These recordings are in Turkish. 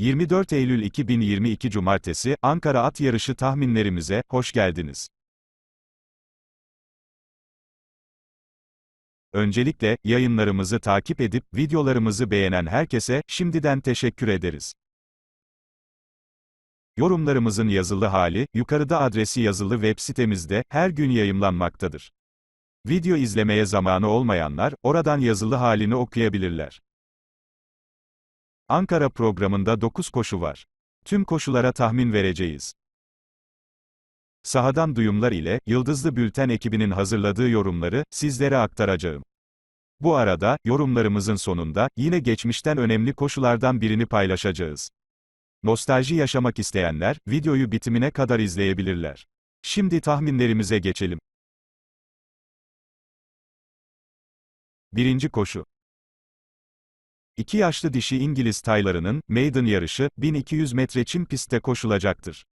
24 Eylül 2022 Cumartesi, Ankara At Yarışı tahminlerimize, hoş geldiniz. Öncelikle, yayınlarımızı takip edip, videolarımızı beğenen herkese, şimdiden teşekkür ederiz. Yorumlarımızın yazılı hali, yukarıda adresi yazılı web sitemizde, her gün yayımlanmaktadır. Video izlemeye zamanı olmayanlar, oradan yazılı halini okuyabilirler. Ankara programında 9 koşu var. Tüm koşulara tahmin vereceğiz. Sahadan duyumlar ile, Yıldızlı Bülten ekibinin hazırladığı yorumları, sizlere aktaracağım. Bu arada, yorumlarımızın sonunda, yine geçmişten önemli koşulardan birini paylaşacağız. Nostalji yaşamak isteyenler, videoyu bitimine kadar izleyebilirler. Şimdi tahminlerimize geçelim. Birinci koşu. İki yaşlı dişi İngiliz taylarının, maiden yarışı, 1200 metre çim pistte koşulacaktır.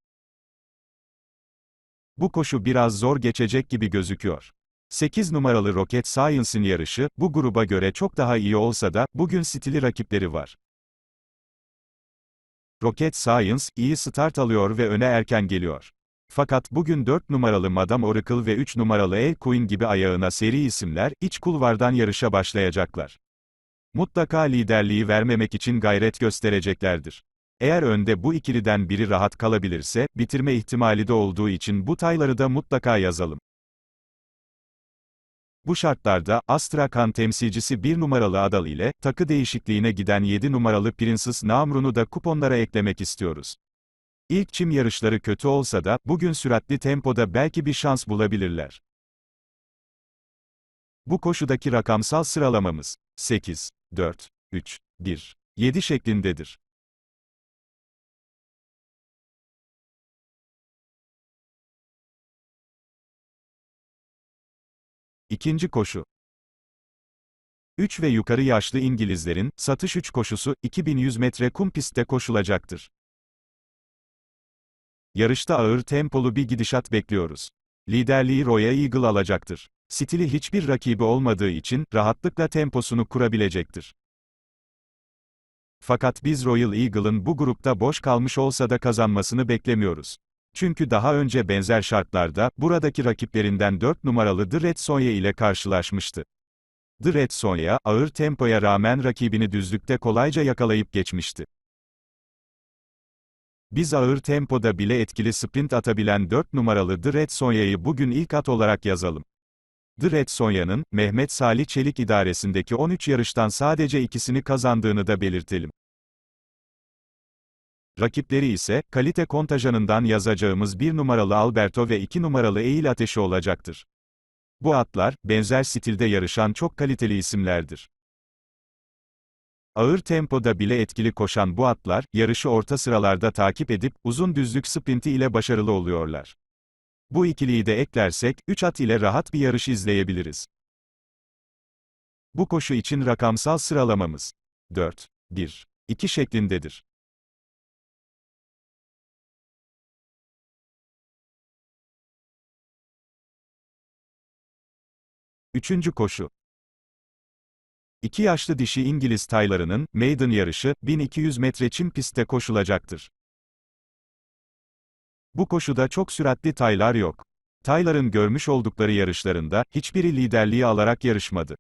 Bu koşu biraz zor geçecek gibi gözüküyor. 8 numaralı Rocket Science'in yarışı, bu gruba göre çok daha iyi olsa da, bugün stili rakipleri var. Rocket Science, iyi start alıyor ve öne erken geliyor. Fakat bugün 4 numaralı Madame Oracle ve 3 numaralı El Queen gibi ayağına seri isimler, iç kulvardan yarışa başlayacaklar. Mutlaka liderliği vermemek için gayret göstereceklerdir. Eğer önde bu ikiliden biri rahat kalabilirse, bitirme ihtimali de olduğu için bu tayları da mutlaka yazalım. Bu şartlarda, Astrakhan temsilcisi 1 numaralı Adal ile, takı değişikliğine giden 7 numaralı Princess Namrun'u da kuponlara eklemek istiyoruz. İlk çim yarışları kötü olsa da, bugün süratli tempoda belki bir şans bulabilirler. Bu koşudaki rakamsal sıralamamız, 8, 4, 3, 1, 7 şeklindedir. İkinci koşu. 3 ve yukarı yaşlı İngilizlerin, satış 3 koşusu, 2100 metre kum pistte koşulacaktır. Yarışta ağır tempolu bir gidişat bekliyoruz. Liderliği Royal Eagle alacaktır. Stili hiçbir rakibi olmadığı için, rahatlıkla temposunu kurabilecektir. Fakat biz Royal Eagle'ın bu grupta boş kalmış olsa da kazanmasını beklemiyoruz. Çünkü daha önce benzer şartlarda, buradaki rakiplerinden 4 numaralı The Red Sonja ile karşılaşmıştı. The Red Sonja, ağır tempoya rağmen rakibini düzlükte kolayca yakalayıp geçmişti. Biz ağır tempoda bile etkili sprint atabilen 4 numaralı The Red Sonja'yı bugün ilk at olarak yazalım. The Red Sonja'nın, Mehmet Salih Çelik idaresindeki 13 yarıştan sadece ikisini kazandığını da belirtelim. Rakipleri ise, kalite kontajanından yazacağımız 1 numaralı Alberto ve 2 numaralı Eğil Ateşi olacaktır. Bu atlar, benzer stilde yarışan çok kaliteli isimlerdir. Ağır tempoda bile etkili koşan bu atlar, yarışı orta sıralarda takip edip, uzun düzlük sprinti ile başarılı oluyorlar. Bu ikiliyi de eklersek, 3 at ile rahat bir yarış izleyebiliriz. Bu koşu için rakamsal sıralamamız 4, 1, 2 şeklindedir. Üçüncü koşu. İki yaşlı dişi İngiliz taylarının, maiden yarışı, 1200 metre çim pistte koşulacaktır. Bu koşuda çok süratli taylar yok. Tayların görmüş oldukları yarışlarında, hiçbiri liderliği alarak yarışmadı.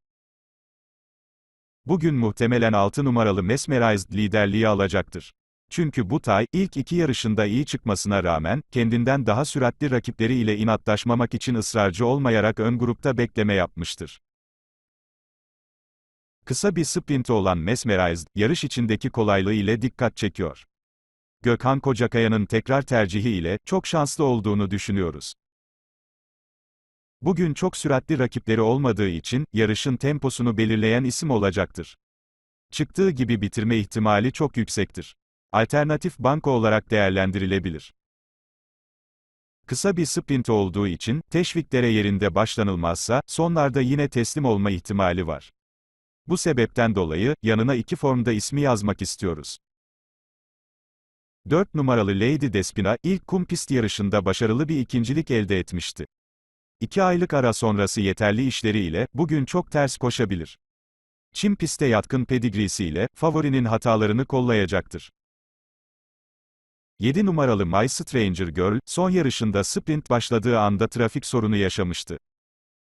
Bugün muhtemelen 6 numaralı Mesmerized liderliği alacaktır. Çünkü bu tay, ilk iki yarışında iyi çıkmasına rağmen, kendinden daha süratli rakipleri ile inatlaşmamak için ısrarcı olmayarak ön grupta bekleme yapmıştır. Kısa bir sprinti olan Mesmerized, yarış içindeki kolaylığı ile dikkat çekiyor. Gökhan Kocakaya'nın tekrar tercihi ile, çok şanslı olduğunu düşünüyoruz. Bugün çok süratli rakipleri olmadığı için, yarışın temposunu belirleyen isim olacaktır. Çıktığı gibi bitirme ihtimali çok yüksektir. Alternatif banko olarak değerlendirilebilir. Kısa bir sprint olduğu için, teşviklere yerinde başlanılmazsa, sonlarda yine teslim olma ihtimali var. Bu sebepten dolayı, yanına iki formda ismi yazmak istiyoruz. 4 numaralı Lady Despina, ilk kum pist yarışında başarılı bir ikincilik elde etmişti. 2 aylık ara sonrası yeterli işleriyle, bugün çok ters koşabilir. Çim piste yatkın pedigrisiyle, favorinin hatalarını kollayacaktır. 7 numaralı My Stranger Girl, son yarışında sprint başladığı anda trafik sorunu yaşamıştı.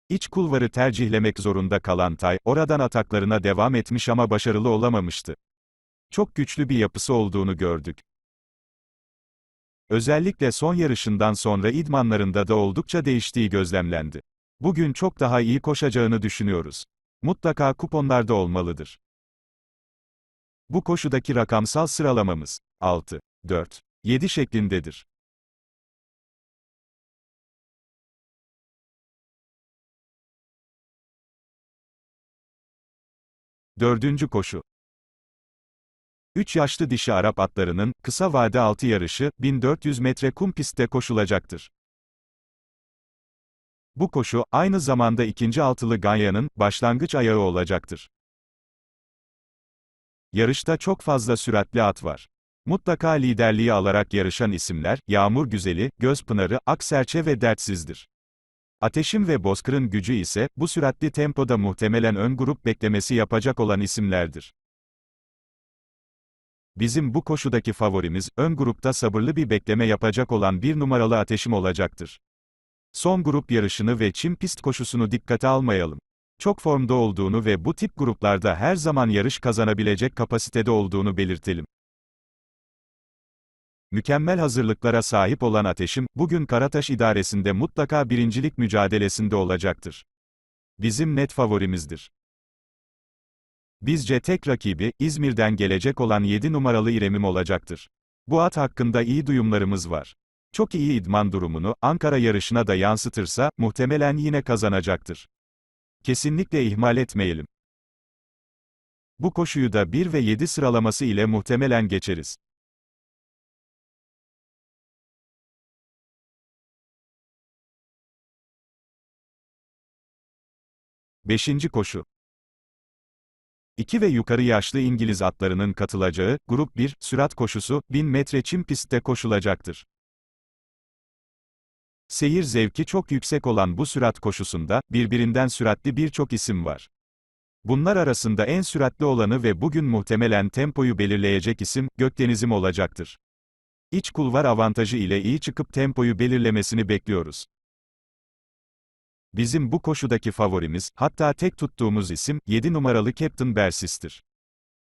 İç kulvarı tercihlemek zorunda kalan Tay, oradan ataklarına devam etmiş ama başarılı olamamıştı. Çok güçlü bir yapısı olduğunu gördük. Özellikle son yarışından sonra idmanlarında da oldukça değiştiği gözlemlendi. Bugün çok daha iyi koşacağını düşünüyoruz. Mutlaka kuponlarda olmalıdır. Bu koşudaki rakamsal sıralamamız 6, 4, 7 şeklindedir. Dördüncü koşu. 3 yaşlı dişi Arap atlarının, kısa vade altı yarışı, 1400 metre kum pistte koşulacaktır. Bu koşu, aynı zamanda ikinci altılı Ganya'nın, başlangıç ayağı olacaktır. Yarışta çok fazla süratli at var. Mutlaka liderliği alarak yarışan isimler, Yağmur Güzeli, Gözpınarı, Akserçe ve Dertsiz'dir. Ateşim ve Bozkır'ın gücü ise, bu süratli tempoda muhtemelen ön grup beklemesi yapacak olan isimlerdir. Bizim bu koşudaki favorimiz, ön grupta sabırlı bir bekleme yapacak olan bir numaralı ateşim olacaktır. Son grup yarışını ve çim pist koşusunu dikkate almayalım. Çok formda olduğunu ve bu tip gruplarda her zaman yarış kazanabilecek kapasitede olduğunu belirtelim. Mükemmel hazırlıklara sahip olan Ateşim, bugün Karataş idaresinde mutlaka birincilik mücadelesinde olacaktır. Bizim net favorimizdir. Bizce tek rakibi, İzmir'den gelecek olan 7 numaralı İremim olacaktır. Bu at hakkında iyi duyumlarımız var. Çok iyi idman durumunu, Ankara yarışına da yansıtırsa, muhtemelen yine kazanacaktır. Kesinlikle ihmal etmeyelim. Bu koşuyu da 1 ve 7 sıralaması ile muhtemelen geçeriz. Beşinci koşu. 2 ve yukarı yaşlı İngiliz atlarının katılacağı, Grup 1, sürat koşusu, 1000 metre çim pistte koşulacaktır. Seyir zevki çok yüksek olan bu sürat koşusunda, birbirinden süratli birçok isim var. Bunlar arasında en süratli olanı ve bugün muhtemelen tempoyu belirleyecek isim, Gökdenizim olacaktır. İç kulvar avantajı ile iyi çıkıp tempoyu belirlemesini bekliyoruz. Bizim bu koşudaki favorimiz, hatta tek tuttuğumuz isim, 7 numaralı Captain Bersis'tir.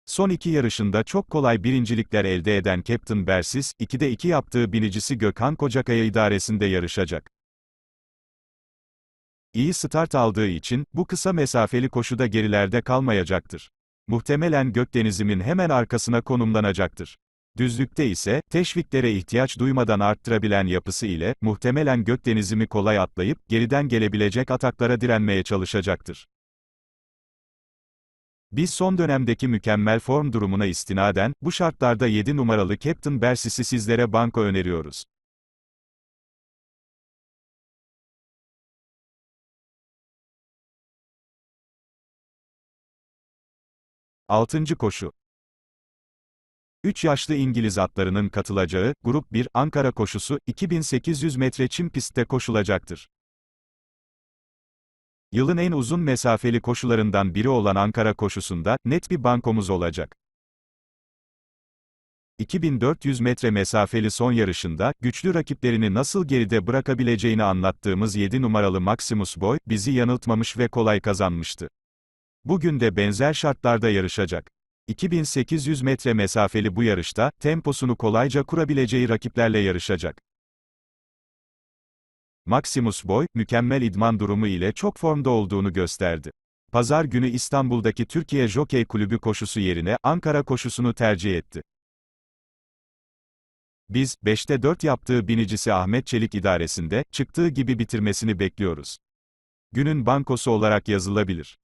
Son iki yarışında çok kolay birincilikler elde eden Captain Bersis, 2'de 2 yaptığı binicisi Gökhan Kocakaya idaresinde yarışacak. İyi start aldığı için, bu kısa mesafeli koşuda gerilerde kalmayacaktır. Muhtemelen Gökdenizim'in hemen arkasına konumlanacaktır. Düzlükte ise, teşviklere ihtiyaç duymadan arttırabilen yapısı ile, muhtemelen Gökdenizim'i kolay atlayıp, geriden gelebilecek ataklara direnmeye çalışacaktır. Biz son dönemdeki mükemmel form durumuna istinaden, bu şartlarda 7 numaralı Captain Bersis'i sizlere banko öneriyoruz. Altıncı koşu. 3 yaşlı İngiliz atlarının katılacağı, Grup 1, Ankara koşusu, 2800 metre çim pistte koşulacaktır. Yılın en uzun mesafeli koşularından biri olan Ankara koşusunda, net bir bankomuz olacak. 2400 metre mesafeli son yarışında, güçlü rakiplerini nasıl geride bırakabileceğini anlattığımız 7 numaralı Maximus Boy, bizi yanıltmamış ve kolay kazanmıştı. Bugün de benzer şartlarda yarışacak. 2800 metre mesafeli bu yarışta, temposunu kolayca kurabileceği rakiplerle yarışacak. Maximus Boy, mükemmel idman durumu ile çok formda olduğunu gösterdi. Pazar günü İstanbul'daki Türkiye Jokey Kulübü koşusu yerine, Ankara koşusunu tercih etti. Biz, 5'te 4 yaptığı binicisi Ahmet Çelik idaresinde, çıktığı gibi bitirmesini bekliyoruz. Günün bankosu olarak yazılabilir.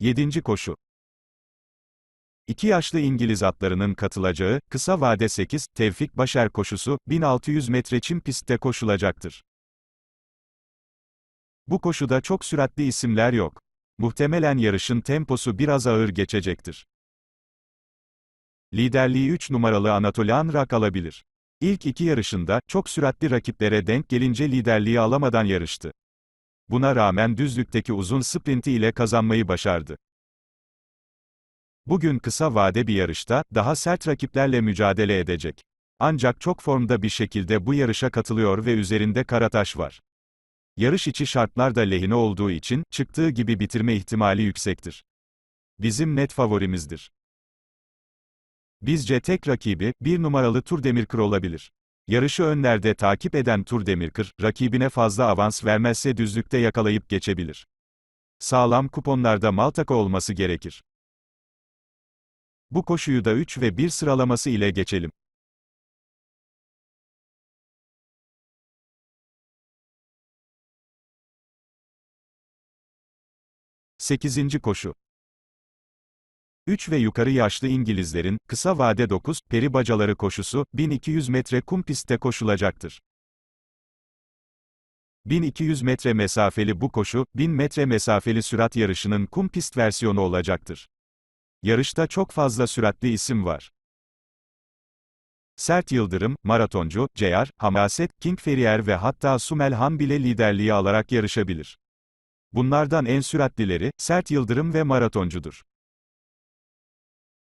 Yedinci koşu. İki yaşlı İngiliz atlarının katılacağı, kısa vade 8, Tevfik Başer koşusu, 1600 metre çim pistte koşulacaktır. Bu koşuda çok süratli isimler yok. Muhtemelen yarışın temposu biraz ağır geçecektir. Liderliği 3 numaralı Anatolian Rak alabilir. İlk iki yarışında, çok süratli rakiplere denk gelince liderliği alamadan yarıştı. Buna rağmen düzlükteki uzun sprinti ile kazanmayı başardı. Bugün kısa vade bir yarışta, daha sert rakiplerle mücadele edecek. Ancak çok formda bir şekilde bu yarışa katılıyor ve üzerinde Karataş var. Yarış içi şartlar da lehine olduğu için, çıktığı gibi bitirme ihtimali yüksektir. Bizim net favorimizdir. Bizce tek rakibi, bir numaralı Tur Demirkır olabilir. Yarışı önlerde takip eden Tur Demirkır, rakibine fazla avans vermezse düzlükte yakalayıp geçebilir. Sağlam kuponlarda Maltaka olması gerekir. Bu koşuyu da 3 ve 1 sıralaması ile geçelim. Sekizinci koşu. 3 ve yukarı yaşlı İngilizlerin, kısa vade 9, peri bacaları koşusu, 1200 metre kum pistte koşulacaktır. 1200 metre mesafeli bu koşu, 1000 metre mesafeli sürat yarışının kum pist versiyonu olacaktır. Yarışta çok fazla süratli isim var. Sert Yıldırım, maratoncu, Ceyar, Hamaset, King Ferrier ve hatta Sumelhan bile liderliği alarak yarışabilir. Bunlardan en süratlileri, Sert Yıldırım ve maratoncudur.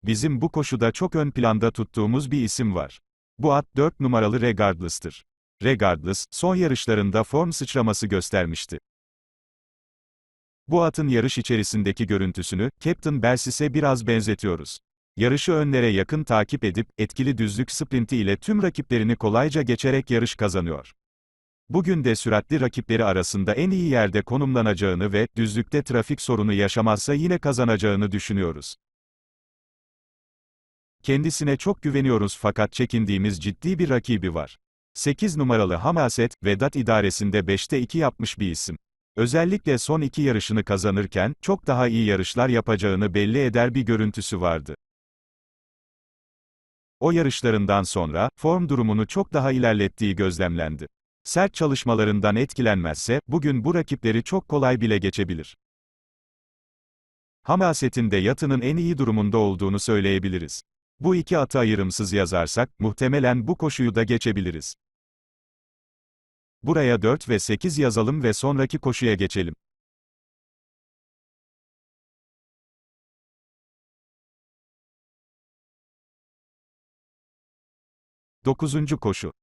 Bizim bu koşuda çok ön planda tuttuğumuz bir isim var. Bu at 4 numaralı Regardless'tır. Regardless, son yarışlarında form sıçraması göstermişti. Bu atın yarış içerisindeki görüntüsünü, Captain Belsis'e biraz benzetiyoruz. Yarışı önlere yakın takip edip, etkili düzlük sprinti ile tüm rakiplerini kolayca geçerek yarış kazanıyor. Bugün de süratli rakipleri arasında en iyi yerde konumlanacağını ve, düzlükte trafik sorunu yaşamazsa yine kazanacağını düşünüyoruz. Kendisine çok güveniyoruz fakat çekindiğimiz ciddi bir rakibi var. 8 numaralı Hamaset, Vedat idaresinde 5'te 2 yapmış bir isim. Özellikle son iki yarışını kazanırken, çok daha iyi yarışlar yapacağını belli eder bir görüntüsü vardı. O yarışlarından sonra, form durumunu çok daha ilerlettiği gözlemlendi. Sert çalışmalarından etkilenmezse, bugün bu rakipleri çok kolay bile geçebilir. Hamaset'in de yatının en iyi durumunda olduğunu söyleyebiliriz. Bu iki atı ayrımsız yazarsak, muhtemelen bu koşuyu da geçebiliriz. Buraya 4 ve 8 yazalım ve sonraki koşuya geçelim. Dokuzuncu koşu.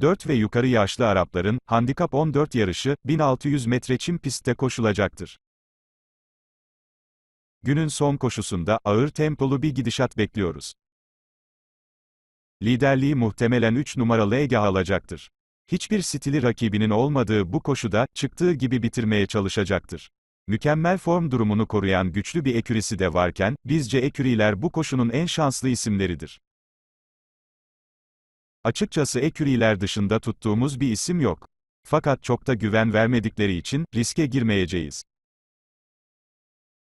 4 ve yukarı yaşlı Arapların, handikap 14 yarışı, 1600 metre çim pistte koşulacaktır. Günün son koşusunda, ağır tempolu bir gidişat bekliyoruz. Liderliği muhtemelen 3 numaralı Ege alacaktır. Hiçbir stili rakibinin olmadığı bu koşuda, çıktığı gibi bitirmeye çalışacaktır. Mükemmel form durumunu koruyan güçlü bir ekürisi de varken, bizce eküriler bu koşunun en şanslı isimleridir. Açıkçası eküriler dışında tuttuğumuz bir isim yok. Fakat çok da güven vermedikleri için, riske girmeyeceğiz.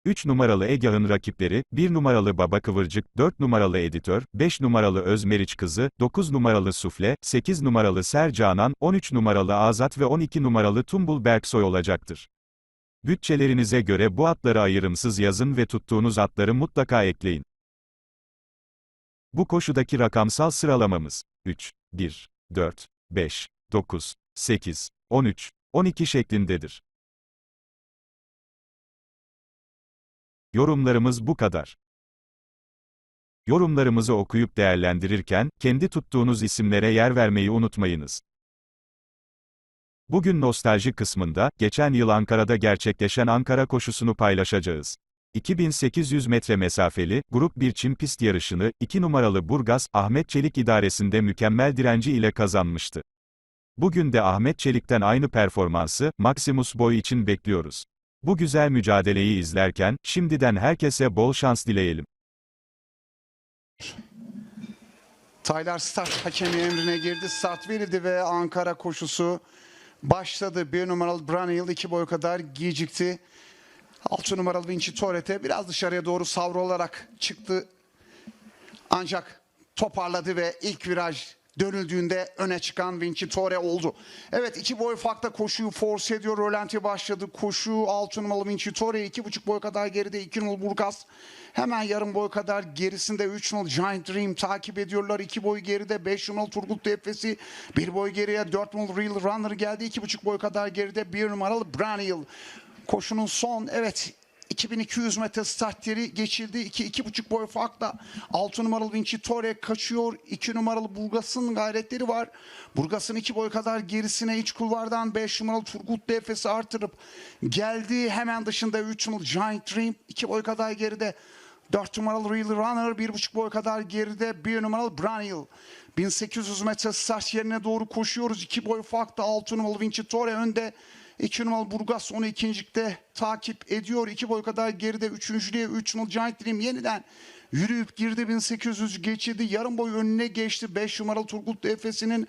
3 numaralı Egah'ın rakipleri, 1 numaralı Baba Kıvırcık, 4 numaralı Editör, 5 numaralı Özmeriç Kızı, 9 numaralı Sufle, 8 numaralı Sercanan, 13 numaralı Azat ve 12 numaralı Tumbul Berksoy olacaktır. Bütçelerinize göre bu atları ayrımsız yazın ve tuttuğunuz atları mutlaka ekleyin. Bu koşudaki rakamsal sıralamamız 3, 1, 4, 5, 9, 8, 13, 12 şeklindedir. Yorumlarımız bu kadar. Yorumlarımızı okuyup değerlendirirken, kendi tuttuğunuz isimlere yer vermeyi unutmayınız. Bugün nostalji kısmında, geçen yıl Ankara'da gerçekleşen Ankara koşusunu paylaşacağız. 2800 metre mesafeli, grup 1 çim pist yarışını, 2 numaralı Burgaz, Ahmet Çelik idaresinde mükemmel direnci ile kazanmıştı. Bugün de Ahmet Çelik'ten aynı performansı, Maximus Boy için bekliyoruz. Bu güzel mücadeleyi izlerken, şimdiden herkese bol şans dileyelim. Taylar start hakemi emrine girdi. Start verildi ve Ankara koşusu başladı. Bir numaralı Braniel iki boy kadar gecikti. Altı numaralı Vinci Torrete biraz dışarıya doğru savrularak çıktı. Ancak toparladı ve ilk viraj dönüldüğünde öne çıkan Vincitore oldu. Evet iki boy farkla koşuyu force ediyor. Rölanti başladı. Koşu 6 numaralı Vincitore iki buçuk boy kadar geride 2 numaralı Burgas. Hemen yarım boy kadar gerisinde 3 numaralı Giant Dream takip ediyorlar. 2 boy geride 5 numaralı Turgut Defesi. 1 boy geriye 4 numaralı Real Runner geldi. 2,5 boy kadar geride 1 numaralı Braniel. Koşunun son evet 2200 metre start geçildi. 2 iki, 2,5 boy farkla 6 numaralı Vincitore kaçıyor. 2 numaralı Burgas'ın gayretleri var. Burgas'ın 2 boy kadar gerisine iç kulvardan 5 numaralı Turgut Defesi artırıp geldi. Hemen dışında 3 numaralı Giant Dream 2 boy kadar geride. 4 numaralı Real Runner 1,5 boy kadar geride 1 numaralı Braniel. 1800 metre start yerine doğru koşuyoruz. 2 boy farkla 6 numaralı Vincitore önde. 2 numaralı Burgas onu ikincilikte takip ediyor. 2 boy kadar geride üçüncülüğe 3 numaralı Giant Dream yeniden yürüyüp girdi 1800 geçirdi. Yarım boy önüne geçti. 5 numaralı Turgut Efes'inin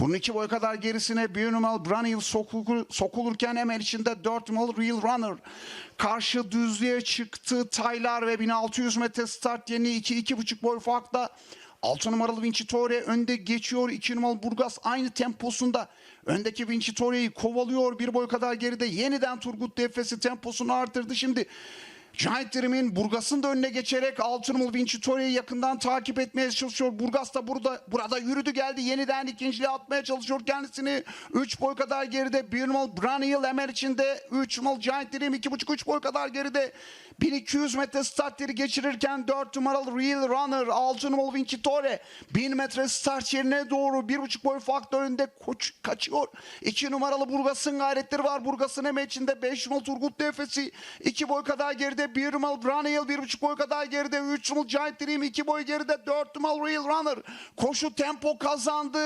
bunun 2 boy kadar gerisine 1 numaralı Braniel sokulur, sokulurken hemen içinde 4 numaralı Real Runner. Karşı düzlüğe çıktı. Taylar ve 1600 metre start yeni 2-2,5 boy farkla 6 numaralı Vincitore önde geçiyor. 2 numaralı Burgas aynı temposunda. Öndeki Vincitore'yi kovalıyor. Bir boy kadar geride yeniden Turgut Defesi temposunu artırdı. Şimdi Giant Dream'in Burgas'ın da önüne geçerek 6 numaralı Vincitore'yi yakından takip etmeye çalışıyor. Burgas da burada burada yürüdü geldi. Yeniden ikinciliğe atmaya çalışıyor kendisini. 3 boy kadar geride. 1 numaralı Braniel hemen içinde. 3 numaralı Giant Dream 2,5-3 boy kadar geride. 1200 metre start yeri geçirirken 4 numaralı Real Runner 6 numaralı Vincitore 1000 metre start yerine doğru 1,5 boy farklı önünde koç, kaçıyor. 2 numaralı Burgas'ın gayretleri var. Burgas'ın hemen içinde 5 numaralı Turgut Defesi 2 boy kadar geride 1 numaralı Braniel 1,5 boy kadar geride 3 numaralı Giant Dream 2 boy geride 4 numaralı Real Runner koşu tempo kazandı.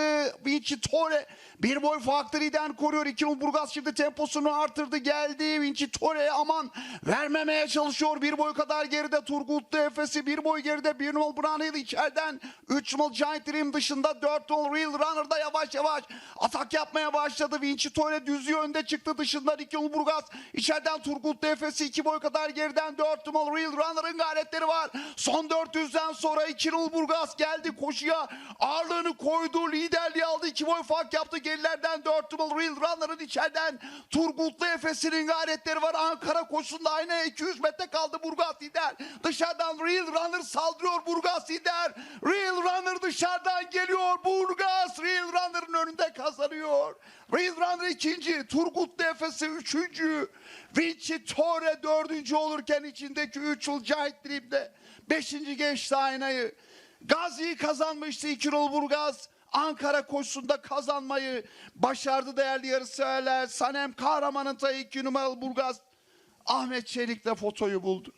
Vincitore 1 boy farklı lideren koruyor. 2 numaralı Burgas şimdi temposunu artırdı geldi. Vincitore aman vermemeye çalışıyor. Bir boy kadar geride Turgut Efes'i bir boy geride bir numaralı Braniel içeriden 3 numaralı Giant Dream dışında 4 numaralı Real Runner da yavaş yavaş atak yapmaya başladı. Vincitore düzlüğü önde çıktı dışından 2 numaralı Burgas içeriden Turgut Efes'i 2 boy kadar geriden 4 numaralı Real Runner'ın gayretleri var. Son 400'den sonra 2 numaralı Burgas geldi koşuya ağırlığını koydu liderliği aldı 2 boy fark yaptı gerilerden 4 numaralı Real Runner'ın içeriden Turgutlu Efes'inin gayretleri var. Ankara koşusunda aynı 200 metre kaldı Burgas lider. Dışarıdan Real Runner saldırıyor Burgas lider. Real Runner dışarıdan geliyor. Burgas Real Runner'ın önünde kazanıyor. Runner ikinci. Turgut Efes'i üçüncü. Vinci Torre dördüncü olurken içindeki üç yıl Cahit Dream'de. Beşinci geçti aynayı. Gazi'yi kazanmıştı İkirol Burgaz. Ankara koşusunda kazanmayı başardı değerli yarışseverler. Sanem Kahraman'ın tayı 2 numaralı Burgaz Ahmet Çelik'le fotoyu buldu.